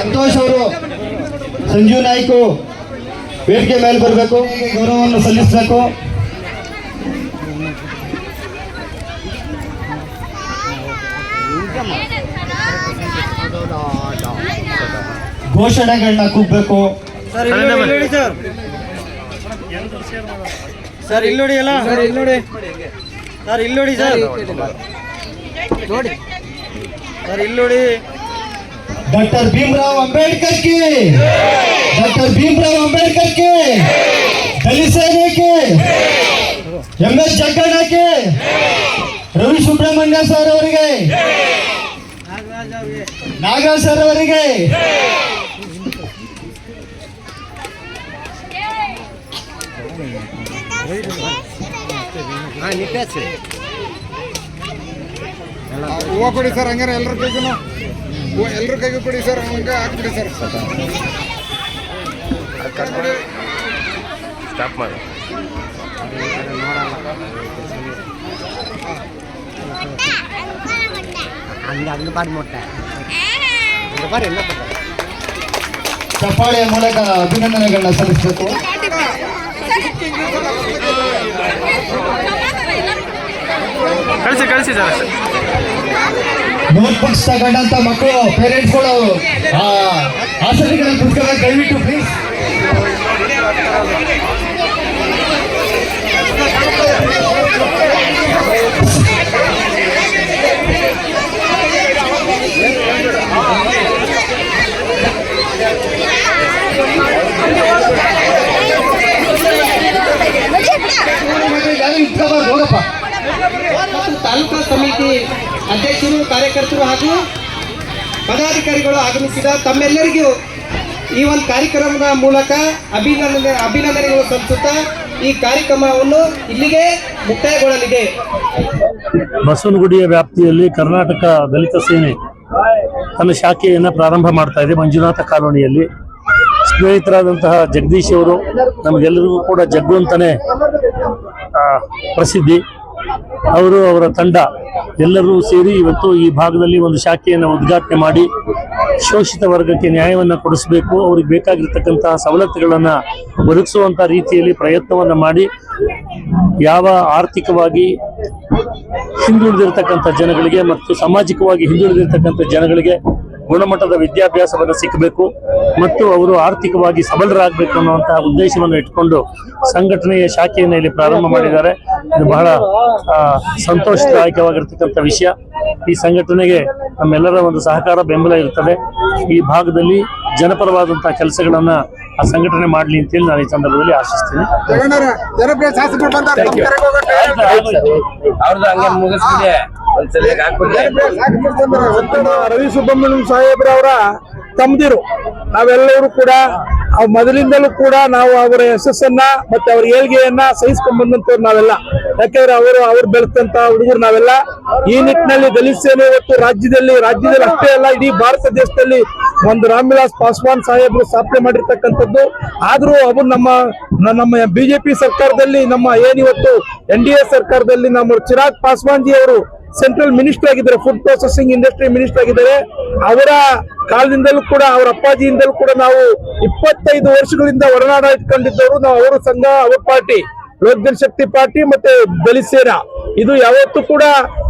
ಸಂತೋಷ್ ಅವರು ಸಂಜೀವ್ ನಾಯ್ಕು ವೇದಿಕೆ ಮೇಲೆ ಬರಬೇಕು ಗೌರವವನ್ನು ಸಲ್ಲಿಸಬೇಕು. ಘೋಷಣೆಗಳನ್ನ ಕೂಗ್ಬೇಕು. ಸರ್ ಇಲ್ಲಿ ನೋಡಿ, ಅಲ್ಲ. ಸರ್ ಇಲ್ಲಿ ನೋಡಿ. ಸರ್ ಇಲ್ಲಿ ನೋಡಿ ಸರ್. ನೋಡಿ. ಸರ್ ಇಲ್ಲಿ ನೋಡಿ. ಡಾಕ್ಟರ್ ಭೀಮರಾವ್ ಅಂಬೇಡ್ಕರ್ की डॉक्टर भीमराव अंबेडकर के दलित सेने के M S ಜಗ್ಗಣ್ಣಕ್ಕೆ Ravi Subrahmanya sir ಅವರಿಗೆ ನಾಗರಾಜ್ ಸರ್ ಅವರಿಗೆ ಹೂವು ಕೊಡಿ ಸರ್ ಹಂಗಾರೆ ಎಲ್ಲರ ಕೈಗೂ ಎಲ್ಲರ ಕೈಗೂ ಕೊಡಿ ಸರ್ ಹಂಗೆ ಹಾಕ್ಬಿಡಿ ಸರ್ ಸ್ಟಾಪ್ ಮಾಡಿ ಚಪ್ಪಾಳೆಯ ಮೂಲಕ ಅಭಿನಂದನೆಗಳನ್ನ ಸಲ್ಲಿಸಬೇಕು ಕಳಿಸಿ ಕಳಿಸಿ ಸರ್ ನೋಟ್ ಬುಕ್ಸ್ ತಗೊಂಡಂತ ಮಕ್ಕಳು ಪೇರೆಂಟ್ಸ್ಗಳು ಆಸರಿಗಳ ಕುತ್ಕೊಂಡ ದಯವಿಟ್ಟು ಪ್ಲೀಸ್ ಹೋಗಪ್ಪ ಹಾಗೂ ಪದಾಧಿಕಾರಿಗಳು ಆಗಮಿಸಿದ ತಮ್ಮೆಲ್ಲರಿಗೂ ಈ ಒಂದು ಕಾರ್ಯಕ್ರಮದ ಮೂಲಕ ಅಭಿನಂದನೆ ಅಭಿನಂದನೆಗಳು ಸಲ್ಲಿಸುತ್ತಾ ಈ ಕಾರ್ಯಕ್ರಮವನ್ನು ಇಲ್ಲಿಗೆ ಮುಕ್ತಾಯಗೊಳ್ಳಲಿದೆ. ಬಸವನಗುಡಿಯ ವ್ಯಾಪ್ತಿಯಲ್ಲಿ ಕರ್ನಾಟಕ ದಲಿತ ಸೇನೆ ತನ್ನ ಶಾಖೆಯನ್ನು ಪ್ರಾರಂಭ ಮಾಡ್ತಾ ಇದೆ, ಮಂಜುನಾಥ ಕಾಲೋನಿಯಲ್ಲಿ. ಸ್ನೇಹಿತರಾದಂತಹ ಜಗದೀಶ್ ಅವರು ನಮಗೆಲ್ಲರಿಗೂ ಕೂಡ ಜಗ್ಗು ಅಂತಾನೆ ಪ್ರಸಿದ್ಧಿ. ಅವರು ಅವರ ತಂಡ ಎಲ್ಲರೂ ಸೇರಿ ಇವತ್ತು ಈ ಭಾಗದಲ್ಲಿ ಒಂದು ಶಾಖೆಯನ್ನು ಉದ್ಘಾಟನೆ ಮಾಡಿ ಶೋಷಿತ ವರ್ಗಕ್ಕೆ ನ್ಯಾಯವನ್ನು ಕೊಡಿಸಬೇಕು, ಅವ್ರಿಗೆ ಬೇಕಾಗಿರ್ತಕ್ಕಂತಹ ಸವಲತ್ತುಗಳನ್ನು ಒದಗಿಸುವಂಥ ರೀತಿಯಲ್ಲಿ ಪ್ರಯತ್ನವನ್ನು ಮಾಡಿ ಯಾವ ಆರ್ಥಿಕವಾಗಿ ಹಿಂದುಳಿದಿರ್ತಕ್ಕಂಥ ಜನಗಳಿಗೆ ಮತ್ತು ಸಾಮಾಜಿಕವಾಗಿ ಹಿಂದುಳಿದಿರ್ತಕ್ಕಂಥ ಜನಗಳಿಗೆ ಗುಣಮಟ್ಟದ ವಿದ್ಯಾಭ್ಯಾಸವನ್ನು ಸಿಕ್ಕಬೇಕು ಮತ್ತು ಅವರು ಆರ್ಥಿಕವಾಗಿ ಸಬಲರಾಗಬೇಕು ಅನ್ನುವಂತಹ ಉದ್ದೇಶವನ್ನು ಇಟ್ಕೊಂಡು ಸಂಘಟನೆಯ ಶಾಖೆಯನ್ನು ಇಲ್ಲಿ ಪ್ರಾರಂಭ ಮಾಡಿದ್ದಾರೆ. ಇದು ಬಹಳ ಸಂತೋಷದಾಯಕವಾಗಿರ್ತಕ್ಕಂಥ ವಿಷಯ. ಈ ಸಂಘಟನೆಗೆ ನಮ್ಮೆಲ್ಲರ ಒಂದು ಸಹಕಾರ ಬೆಂಬಲ ಇರ್ತದೆ ಈ ಭಾಗದಲ್ಲಿ ಜನಪರವಾದಂತಹ ಕೆಲಸಗಳನ್ನ ಆ ಸಂಘಟನೆ ಮಾಡಲಿ ಅಂತೇಳಿ ನಾನು ಈ ಸಂದರ್ಭದಲ್ಲಿ ಆಶಿಸ್ತೀನಿ. ಅವ್ರದ್ದು ಹಂಗೆ ಮುಗಿಸ್ಬಿಡಿ. ರವಿ ಸುಬ್ರಹ್ಮಣ್ಯಂ ಸಾಹೇಬ್ರವರ ತಮ್ಮದಿರು ನಾವೆಲ್ಲರೂ ಕೂಡ ಮೊದಲಿಂದಲೂ ಕೂಡ ನಾವು ಅವರ ಯಶಸ್ಸನ್ನ ಮತ್ತೆ ಅವರ ಏಳ್ಗೆಯನ್ನ ಸಹಿಸ್ಕೊಂಡ್ ಬಂದಂತವ್ರು ನಾವೆಲ್ಲ. ಯಾಕಂದ್ರೆ ಅವರು ಅವ್ರು ಬೆಳೆದಂತ ಹುಡುಗರು ನಾವೆಲ್ಲ. ಈ ನಿಟ್ಟಿನಲ್ಲಿ ದಲಿತ ಸೇನೆ ಇವತ್ತು ರಾಜ್ಯದಲ್ಲಿ ರಾಜ್ಯದಲ್ಲಿ ಅಷ್ಟೇ ಅಲ್ಲ, ಇಡೀ ಭಾರತ ದೇಶದಲ್ಲಿ ಒಂದು ರಾಮ್ವಿಲಾಸ್ ಪಾಸ್ವಾನ್ ಸಾಹೇಬರು ಸ್ಥಾಪನೆ ಮಾಡಿರ್ತಕ್ಕಂಥದ್ದು. ಆದ್ರೂ ಅವರು ನಮ್ಮ ನಮ್ಮ ಬಿಜೆಪಿ ಸರ್ಕಾರದಲ್ಲಿ ನಮ್ಮ ಏನಿವತ್ತು ಎನ್ ಡಿ ಎ ಸರ್ಕಾರದಲ್ಲಿ ನಮ್ಮ ಚಿರಾಗ್ ಪಾಸ್ವಾನ್ ಜಿ ಅವರು ಸೆಂಟ್ರಲ್ ಮಿನಿಸ್ಟರ್ ಆಗಿದ್ದಾರೆ ಫುಡ್ ಪ್ರೊಸೆಸಿಂಗ್ ಇಂಡಸ್ಟ್ರಿ ಮಿನಿಸ್ಟರ್ ಆಗಿದ್ದಾರೆ. ಅವರ ಕಾಲದಿಂದಲೂ ಕೂಡ, ಅವರ ಅಪ್ಪಾಜಿಯಿಂದಲೂ ಕೂಡ ನಾವು ಇಪ್ಪತ್ತೈದು ವರ್ಷಗಳಿಂದ ಒಡನಾಡ ಇಟ್ಕೊಂಡಿದ್ದವರು ನಾವು ಅವರ ಸಂಘ, ಅವರ ಪಾರ್ಟಿ ಲೋಕ್ ಜನಶಕ್ತಿ ಪಾರ್ಟಿ ಮತ್ತೆ ಬಲಿಸೇನಾ ಇದು ಯಾವತ್ತೂ ಕೂಡ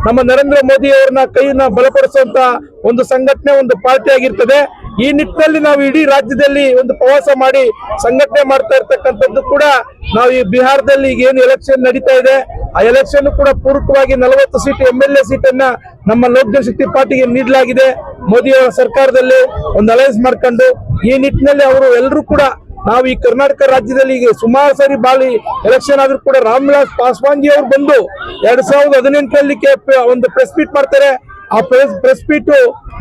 ನಮ್ಮ ನರೇಂದ್ರ ಮೋದಿ ಅವರನ್ನ ಕೈಯನ್ನ ಬಲಪಡಿಸುವಂತ ಒಂದು ಸಂಘಟನೆ, ಒಂದು ಪಾರ್ಟಿ ಆಗಿರ್ತದೆ. ಈ ನಿಟ್ಟಿನಲ್ಲಿ ನಾವು ಇಡೀ ರಾಜ್ಯದಲ್ಲಿ ಒಂದು ಪ್ರವಾಸ ಮಾಡಿ ಸಂಘಟನೆ ಮಾಡ್ತಾ ಇರ್ತಕ್ಕಂಥದ್ದು ಕೂಡ ನಾವು ಈ ಬಿಹಾರದಲ್ಲಿ ಈಗ ಏನು ಎಲೆಕ್ಷನ್ ನಡೀತಾ ಇದೆ, ಆ ಎಲೆಕ್ಷನ್ ಕೂಡ ಪೂರಕವಾಗಿ ನಲವತ್ತು ಸೀಟ್ ಎಂ ಎಲ್ ಎ ಸೀಟನ್ನ ನಮ್ಮ ಲೋಕ್ ಜನಶಕ್ತಿ ಪಾರ್ಟಿಗೆ ನೀಡಲಾಗಿದೆ. ಮೋದಿ ಸರ್ಕಾರದಲ್ಲಿ ಒಂದು ಅಲೈನ್ಸ್ ಮಾಡ್ಕೊಂಡು ಈ ನಿಟ್ಟಿನಲ್ಲಿ ಅವರು ಎಲ್ಲರೂ ಕೂಡ ನಾವು ಈ ಕರ್ನಾಟಕ ರಾಜ್ಯದಲ್ಲಿ ಈಗ ಸುಮಾರು ಸಾರಿ ಬಾಳಿ ಎಲೆಕ್ಷನ್ ಆದ್ರೂ ಕೂಡ ರಾಮ್ವಿಲಾಸ್ ಪಾಸ್ವಾನ್ಜಿ ಅವರು ಬಂದು ಎರಡ್ ಸಾವಿರದ ಹದಿನೆಂಟರಲ್ಲಿ ಒಂದು ಪ್ರೆಸ್ ಮೀಟ್ ಮಾಡ್ತಾರೆ. ಆ ಪ್ರೆಸ್ ಪ್ರೆಸ್ ಮೀಟ್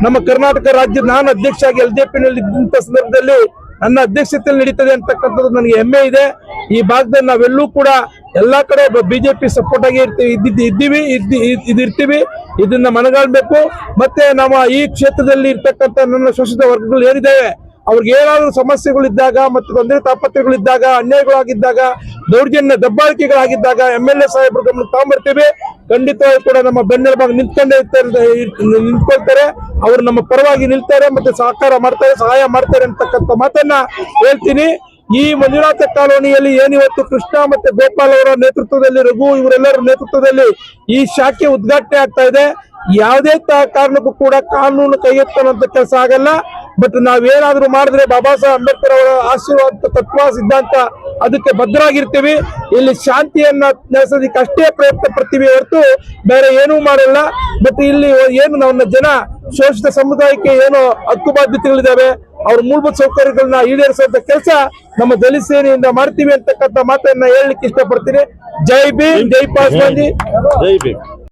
ನಮ್ಮ ಕರ್ನಾಟಕ ರಾಜ್ಯದ ನಾನು ಅಧ್ಯಕ್ಷ ಆಗಿ ಎಲ್ ಜೆ ಪಿ ನಲ್ಲಿ ಇದ್ದಂತ ಸಂದರ್ಭದಲ್ಲಿ ನನ್ನ ಅಧ್ಯಕ್ಷತೆಯಲ್ಲಿ ನಡೀತದೆ ಅಂತಕ್ಕಂಥದ್ದು ನನಗೆ ಹೆಮ್ಮೆ ಇದೆ. ಈ ಭಾಗದಲ್ಲಿ ನಾವೆಲ್ಲೂ ಕೂಡ ಎಲ್ಲಾ ಕಡೆ ಬಿಜೆಪಿ ಸಪೋರ್ಟ್ ಆಗಿ ಇರ್ತೀವಿ. ಇದ್ದಿದ್ದು ಇದ್ದೀವಿ, ಇದ್ದಿ- ಇದ್- ಇದಿರ್ತೀವಿ. ಇದನ್ನ ಮನಗಾಳ್ಬೇಕು ಮತ್ತೆ ನಮ್ಮ ಈ ಕ್ಷೇತ್ರದಲ್ಲಿ ಇರ್ತಕ್ಕಂಥ ನನ್ನ ಶೋಷಿತ ವರ್ಗಗಳು ಏನಿದ್ದಾವೆ ಅವ್ರಿಗೆ ಏನಾದ್ರು ಸಮಸ್ಯೆಗಳಿದ್ದಾಗ ಮತ್ತು ತೊಂದರೆ ತಾಪತ್ರೆಗಳಿದ್ದಾಗ ಅನ್ಯಾಯಗಳಾಗಿದ್ದಾಗ, ದೌರ್ಜನ್ಯ ದಬ್ಬಾಳಿಕೆಗಳಾಗಿದ್ದಾಗ ಎಂ ಎಲ್ ಎ ಸಾಹೇಬ್ರ ಗಮನಕ್ಕೆ ತಗೊಂಡ್ಬರ್ತೀವಿ ಖಂಡಿತವಾಗಿ ಕೂಡ ನಮ್ಮ ಬೆನ್ನೆಲುಬಾಗಿ ನಿಂತ್ಕೊಂಡೇ ಇರ್ತಾರೆ, ನಿಂತ್ಕೊಳ್ತಾರೆ. ಅವರು ನಮ್ಮ ಪರವಾಗಿ ನಿಲ್ತಾರೆ, ಮತ್ತೆ ಸಹಕಾರ ಮಾಡ್ತಾರೆ, ಸಹಾಯ ಮಾಡ್ತಾರೆ ಅಂತಕ್ಕಂಥ ಮಾತನ್ನ ಹೇಳ್ತೀನಿ. ಈ ಮಂಜುನಾಥ ಕಾಲೋನಿಯಲ್ಲಿ ಏನಿವತ್ತು ಕೃಷ್ಣ ಮತ್ತೆ ಗೋಪಾಲ್ ಅವರ ನೇತೃತ್ವದಲ್ಲಿ, ರಘು ಇವರೆಲ್ಲರ ನೇತೃತ್ವದಲ್ಲಿ ಈ ಶಾಖೆ ಉದ್ಘಾಟನೆ ಆಗ್ತಾ ಇದೆ. ಯಾವುದೇ ಕಾರಣಕ್ಕೂ ಕೂಡ ಕಾನೂನು ಕೈಗೆತ್ತುವಂತ ಕೆಲಸ ಆಗಲ್ಲ. ಬಟ್ ನಾವೇನಾದ್ರೂ ಮಾಡಿದ್ರೆ ಬಾಬಾ ಸಾಹೇಬ್ ಅಂಬೇಡ್ಕರ್ ಅವರ ಆಶೀರ್ವಾದ ತತ್ವ ಸಿದ್ಧಾಂತ ಅದಕ್ಕೆ ಬದ್ಧರಾಗಿರ್ತೀವಿ. ಇಲ್ಲಿ ಶಾಂತಿಯನ್ನ ನೆಲೆಸೋದಕ್ಕೆ ಅಷ್ಟೇ ಪ್ರಯತ್ನ ಪಡ್ತೀವಿ ಹೊರತು ಬೇರೆ ಏನೂ ಮಾಡಲ್ಲ. ಬಟ್ ಇಲ್ಲಿ ಏನು ನಮ್ಮ ಜನ ಶೋಷಿತ ಸಮುದಾಯಕ್ಕೆ ಏನು ಹಕ್ಕು ಬಾಧ್ಯತೆಗಳಿದ್ದಾವೆ. ಅವ್ರ ಮೂಲಭೂತ ಸೌಕರ್ಯಗಳನ್ನ ಈಡೇರಿಸುವಂತ ಕೆಲಸ ನಮ್ಮ ದಲಿತ ಸೇನೆಯಿಂದ ಮಾಡ್ತೀವಿ ಅಂತಕ್ಕಂಥ ಮಾತನ್ನ ಹೇಳಲಿಕ್ಕೆ ಇಷ್ಟಪಡ್ತೀನಿ. ಜೈ ಭೀಮ್, ಜೈ ಪಾಸ್ವಾಂಜಿ ಜೈ ಭೀಮ್.